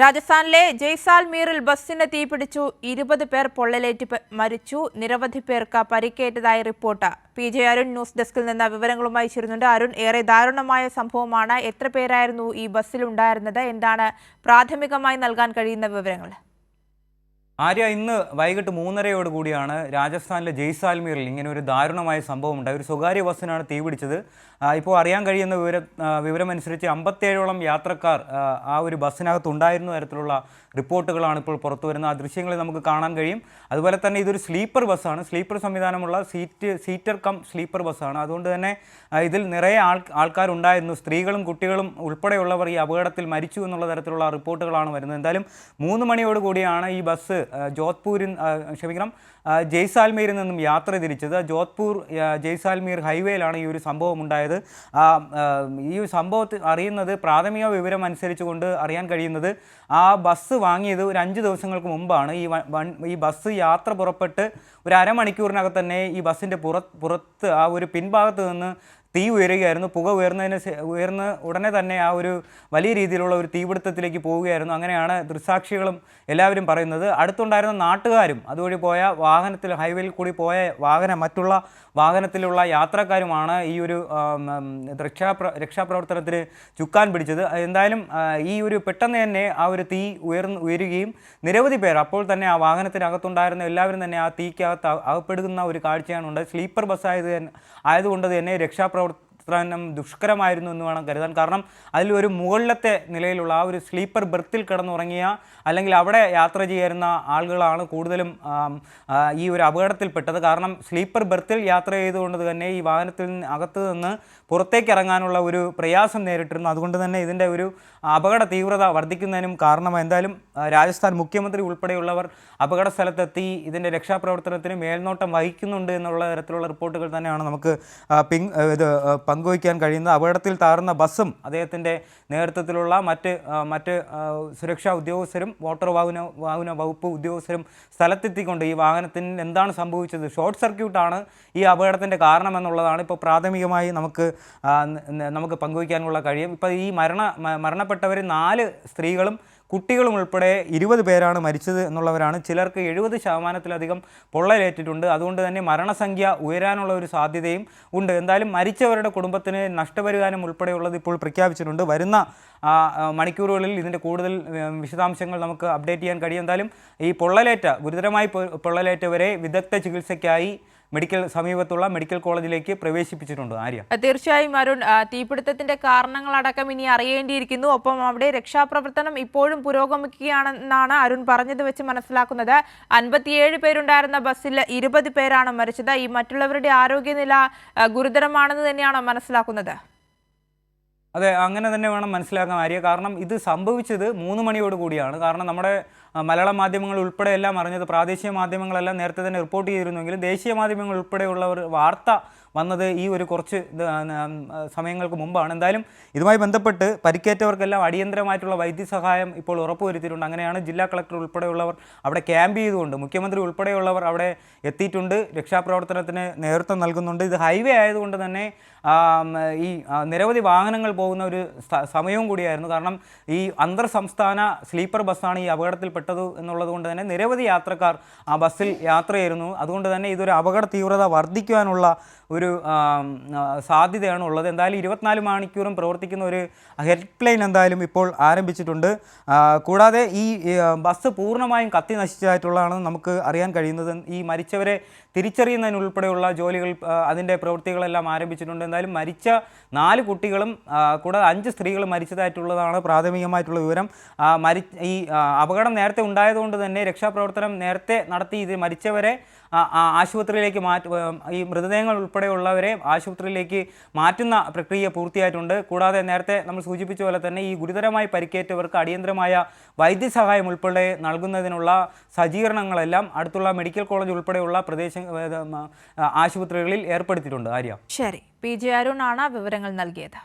രാജസ്ഥാനിലെ ജയ്സാൽമീറിൽ ബസ്സിന് തീപിടിച്ചു ഇരുപത് പേർ പൊള്ളലേറ്റ് മരിച്ചു. നിരവധി പേർക്ക് പരിക്കേറ്റതായി report. P J Arun news ഡെസ്കിൽ നിന്ന് വിവരങ്ങളുമായി ചേരുന്നുണ്ട്. അരുൺ ഏറെ ദാരുണമായ സംഭവമാണ്. എത്ര പേരായിരുന്നു ഈ ബസ്സിലുണ്ടായിരുന്നത്? എന്താണ് പ്രാഥമികമായി നൽകാൻ കഴിയുന്ന വിവരങ്ങൾ? ആര്യ ഇന്ന് വൈകിട്ട് മൂന്നരയോട് കൂടിയാണ് രാജസ്ഥാനിലെ ജയ്സാൽമീറിൽ ഇങ്ങനെ ഒരു ദാരുണമായ സംഭവം ഉണ്ടായി. ഒരു സ്വകാര്യ ബസ്സിനാണ് തീപിടിച്ചത് ഇപ്പോൾ അറിയാൻ കഴിയുന്ന വിവരം വിവരമനുസരിച്ച് അമ്പത്തേഴോളം യാത്രക്കാർ ആ ഒരു ബസ്സിനകത്ത് ഉണ്ടായിരുന്ന തരത്തിലുള്ള റിപ്പോർട്ടുകളാണ് ഇപ്പോൾ പുറത്തു വരുന്നത്. ആ ദൃശ്യങ്ങളിൽ നമുക്ക് കാണാൻ കഴിയും. അതുപോലെ തന്നെ ഇതൊരു സ്ലീപ്പർ ബസ്സാണ്. സ്ലീപ്പർ സംവിധാനമുള്ള സീറ്റ് സീറ്റർ കം സ്ലീപ്പർ ബസ്സാണ്. അതുകൊണ്ട് തന്നെ ഇതിൽ നിറയെ ആൾ ആൾക്കാരുണ്ടായിരുന്നു. സ്ത്രീകളും കുട്ടികളും ഉൾപ്പെടെയുള്ളവർ ഈ അപകടത്തിൽ മരിച്ചു എന്നുള്ള തരത്തിലുള്ള റിപ്പോർട്ടുകളാണ് വരുന്നത്. എന്തായാലും മൂന്ന് മണിയോട് കൂടിയാണ് ഈ ബസ് ജോധ്പൂരിൽ ക്ഷമിക്കണം ജയ്സാൽമീരിൽ നിന്നും യാത്ര തിരിച്ചത്. ജോധ്പൂർ ജയ്സാൽമീർ ഹൈവേയിലാണ് ഈ ഒരു സംഭവം ഉണ്ടായത്. ഈ സംഭവത്തിൽ അറിയുന്നത് പ്രാഥമിക വിവരം അനുസരിച്ചുകൊണ്ട് അറിയാൻ കഴിയുന്നത് ആ ബസ് വാങ്ങിയത് ഒരു അഞ്ച് ദിവസങ്ങൾക്ക് മുമ്പാണ്. ഈ വൺ- ഈ ബസ് യാത്ര പുറപ്പെട്ട് ഒരു അരമണിക്കൂറിനകത്ത് തന്നെ ഈ ബസ്സിന്റെ പുറത്ത് പുറത്ത് ആ ഒരു പിൻഭാഗത്ത് നിന്ന് തീ ഉയരുകയായിരുന്നു. പുക ഉയർന്നതിന് ഉയർന്ന ഉടനെ തന്നെ ആ ഒരു വലിയ രീതിയിലുള്ള ഒരു തീപിടുത്തത്തിലേക്ക് പോവുകയായിരുന്നു. അങ്ങനെയാണ് ദൃസാക്ഷികളും എല്ലാവരും പറയുന്നത്. അടുത്തുണ്ടായിരുന്ന നാട്ടുകാരും അതുവഴി പോയ വാഹനത്തിൽ ഹൈവേയിൽ കൂടി പോയ വാഹനം മറ്റുള്ള വാഹനത്തിലുള്ള യാത്രക്കാരുമാണ് ഈ ഒരു രക്ഷാപ്ര രക്ഷാപ്രവർത്തനത്തിന് ചുക്കാൻ പിടിച്ചത്. എന്തായാലും ഈ ഒരു പെട്ടെന്ന് തന്നെ ആ ഒരു തീ ഉയർന്ന് ഉയരുകയും നിരവധി പേർ അപ്പോൾ തന്നെ ആ വാഹനത്തിനകത്തുണ്ടായിരുന്ന എല്ലാവരും തന്നെ ആ തീക്കകത്ത് അക- അകപ്പെടുന്ന ഒരു കാഴ്ചയാണ് ഉണ്ടായത്. സ്ലീപ്പർ ബസ് ആയത് ആയതുകൊണ്ട് തന്നെ രക്ഷാപ്രവർത്തനം ദുഷ്കരമായിരുന്നു എന്ന് വേണം കരുതാൻ. കാരണം അതിൽ ഒരു മുകളിലത്തെ നിലയിലുള്ള ആ ഒരു സ്ലീപ്പർ ബെർത്തിൽ കിടന്നുറങ്ങിയ അല്ലെങ്കിൽ അവിടെ യാത്ര ചെയ്യുന്ന ആളുകളാണ് കൂടുതലും ഈ ഒരു അപകടത്തിൽപ്പെട്ടത്. കാരണം സ്ലീപ്പർ ബെർത്തിൽ യാത്ര ചെയ്തുകൊണ്ട് തന്നെ ഈ വാഹനത്തിൽ അകത്ത് നിന്ന് പുറത്തേക്ക് ഇറങ്ങാനുള്ള ഒരു പ്രയാസം നേരിട്ടിരുന്നു. അതുകൊണ്ട് തന്നെ ഇതിന്റെ ഒരു അപകട തീവ്രത വർദ്ധിക്കുന്നതിനും കാരണം എന്തായാലും രാജസ്ഥാൻ മുഖ്യമന്ത്രി ഉൾപ്പെടെയുള്ളവർ അപകട സ്ഥലത്തെത്തി ഇതിന്റെ രക്ഷാപ്രവർത്തനത്തിന് മേൽനോട്ടം വഹിക്കുന്നുണ്ട് എന്നുള്ള തരത്തിലുള്ള റിപ്പോർട്ടുകൾ തന്നെയാണ് നമുക്ക് പിങ് ഇത് പങ്കുവയ്ക്കാൻ കഴിയുന്നത് അപകടത്തിൽ താറുന്ന ബസ്സും അദ്ദേഹത്തിന്റെ നേതൃത്വത്തിലുള്ള മറ്റ് മറ്റ് സുരക്ഷാ ഉദ്യോഗസ്ഥരും മോട്ടോർ വാഹന വാഹന വകുപ്പ് ഉദ്യോഗസ്ഥരും സ്ഥലത്തെത്തിക്കൊണ്ട് ഈ വാഹനത്തിന് എന്താണ് സംഭവിച്ചത്? ഷോർട്ട് സർക്യൂട്ടാണ് ഈ അപകടത്തിന്റെ കാരണമെന്നുള്ളതാണ് ഇപ്പോൾ പ്രാഥമികമായി നമുക്ക് നമുക്ക് പങ്കുവയ്ക്കാനുള്ള കഴിയും. ഇപ്പോൾ ഈ മരണ മരണപ്പെട്ടവർ നാല് സ്ത്രീകളും കുട്ടികളും ഉൾപ്പെടെ ഇരുപത് പേരാണ് മരിച്ചത് എന്നുള്ളവരാണ്. ചിലർക്ക് എഴുപത് ശതമാനത്തിലധികം പൊള്ളലേറ്റിട്ടുണ്ട്. അതുകൊണ്ട് തന്നെ മരണസംഖ്യ ഉയരാനുള്ള ഒരു സാധ്യതയും ഉണ്ട്. എന്തായാലും മരിച്ചവരുടെ കുടുംബത്തിന് നഷ്ടപരിഹാരം ഉൾപ്പെടെയുള്ളത് ഇപ്പോൾ പ്രഖ്യാപിച്ചിട്ടുണ്ട്. വരുന്ന മണിക്കൂറുകളിൽ ഇതിന്റെ കൂടുതൽ വിശദാംശങ്ങൾ നമുക്ക് അപ്ഡേറ്റ് ചെയ്യാൻ കഴിയും. എന്തായാലും ഈ പൊള്ളലേറ്റ ഗുരുതരമായി പൊള്ളലേറ്റവരെ വിദഗ്ധ ചികിത്സയ്ക്കായി മെഡിക്കൽ സമീപത്തുള്ള മെഡിക്കൽ കോളേജിലേക്ക് പ്രവേശിപ്പിച്ചിട്ടുണ്ട്. ആര്യ? തീർച്ചയായും അരുൺ തീപിടുത്തത്തിന്റെ കാരണങ്ങളടക്കം ഇനി അറിയേണ്ടിയിരിക്കുന്നു. ഒപ്പം അവിടെ രക്ഷാപ്രവർത്തനം ഇപ്പോഴും പുരോഗമിക്കുകയാണെന്നാണ് അരുൺ പറഞ്ഞത് വെച്ച് മനസ്സിലാക്കുന്നത്. അൻപത്തിയേഴ് പേരുണ്ടായിരുന്ന ബസ്സിൽ ഇരുപത് പേരാണ് മരിച്ചത്. ഈ മറ്റുള്ളവരുടെ ആരോഗ്യനില ഗുരുതരമാണെന്ന് തന്നെയാണോ മനസ്സിലാക്കുന്നത്. അതെ അങ്ങനെ തന്നെ വേണം മനസ്സിലാക്കാൻ ആര്യ. കാരണം ഇത് സംഭവിച്ചത് മൂന്ന് മണിയോട് കൂടിയാണ്. കാരണം നമ്മുടെ മലയാള മാധ്യമങ്ങൾ ഉൾപ്പെടെ എല്ലാം അറിഞ്ഞത് പ്രാദേശിക മാധ്യമങ്ങളെല്ലാം നേരത്തെ തന്നെ റിപ്പോർട്ട് ചെയ്തിരുന്നെങ്കിലും ദേശീയ മാധ്യമങ്ങൾ ഉൾപ്പെടെയുള്ളവർ വാർത്ത വന്നത് ഈ ഒരു കുറച്ച് സമയങ്ങൾക്ക് മുമ്പാണ്. എന്തായാലും ഇതുമായി ബന്ധപ്പെട്ട് പരിക്കേറ്റവർക്കെല്ലാം അടിയന്തരമായിട്ടുള്ള വൈദ്യസഹായം ഇപ്പോൾ ഉറപ്പുവരുത്തിയിട്ടുണ്ട്. അങ്ങനെയാണ് ജില്ലാ കളക്ടർ ഉൾപ്പെടെയുള്ളവർ അവിടെ ക്യാമ്പ് ചെയ്തുകൊണ്ട് മുഖ്യമന്ത്രി ഉൾപ്പെടെയുള്ളവർ അവിടെ എത്തിയിട്ടുണ്ട്. രക്ഷാപ്രവർത്തനത്തിന് നേതൃത്വം നൽകുന്നുണ്ട്. ഇത് ഹൈവേ ആയതുകൊണ്ട് തന്നെ ഈ നിരവധി വാഹനങ്ങൾ പോകുന്ന ഒരു സമയവും കൂടിയായിരുന്നു. കാരണം ഈ അന്തർ സംസ്ഥാന സ്ലീപ്പർ ബസ്സാണ് ഈ അപകടത്തിൽപ്പെട്ടത് എന്നുള്ളത് കൊണ്ട് തന്നെ നിരവധി യാത്രക്കാർ ആ ബസ്സിൽ യാത്ര ചെയ്യുന്നു അതുകൊണ്ട് തന്നെ ഇതൊരു അപകട തീവ്രത വർദ്ധിക്കുവാനുള്ള ഒരു ആ, സാധ്യതയാണ് ഉള്ളത്. എന്തായാലും ഇരുപത്തിനാല് മണിക്കൂറും പ്രവർത്തിക്കുന്ന ഒരു ഹെൽപ്പ് ലൈൻ എന്തായാലും ഇപ്പോൾ ആരംഭിച്ചിട്ടുണ്ട്. കൂടാതെ ഈ ബസ് പൂർണമായും കത്തി നശിച്ചതായിട്ടുള്ളതാണ് നമുക്ക് അറിയാൻ കഴിയുന്നത്. ഈ മരിച്ചവരെ തിരിച്ചറിയുന്നതിനുൾപ്പെടെയുള്ള ജോലികൾ അതിന്റെ പ്രവൃത്തികളെല്ലാം ആരംഭിച്ചിട്ടുണ്ട്. എന്തായാലും മരിച്ച നാല് കുട്ടികളും കൂടാതെ അഞ്ച് സ്ത്രീകളും മരിച്ചതായിട്ടുള്ളതാണ് പ്രാഥമികമായിട്ടുള്ള വിവരം. മരി ഈ അപകടം നേരത്തെ ഉണ്ടായതുകൊണ്ട് തന്നെ രക്ഷാപ്രവർത്തനം നേരത്തെ നടത്തി ഇത് മരിച്ചവരെ ആശുപത്രിയിലേക്ക് മാറ്റ ഈ മൃതദേഹങ്ങൾ ഉൾപ്പെടെയുള്ളവരെ ആശുപത്രിയിലേക്ക് മാറ്റുന്ന പ്രക്രിയ പൂർത്തിയായിട്ടുണ്ട്. കൂടാതെ നേരത്തെ നമ്മൾ സൂചിപ്പിച്ച പോലെ തന്നെ ഈ ഗുരുതരമായി പരിക്കേറ്റവർക്ക് അടിയന്തരമായ വൈദ്യസഹായം ഉൾപ്പെടെ നൽകുന്നതിനുള്ള സജ്ജീകരണങ്ങളെല്ലാം അടുത്തുള്ള മെഡിക്കൽ കോളേജ് ഉൾപ്പെടെയുള്ള പ്രദേശ ആ, ആശുപത്രികളിൽ ഏർപ്പെടുത്തിയിട്ടുണ്ട്. ആര്യ? ശരി. പി. ജെ. അരുണാണ് വിവരങ്ങൾ നൽകിയത്.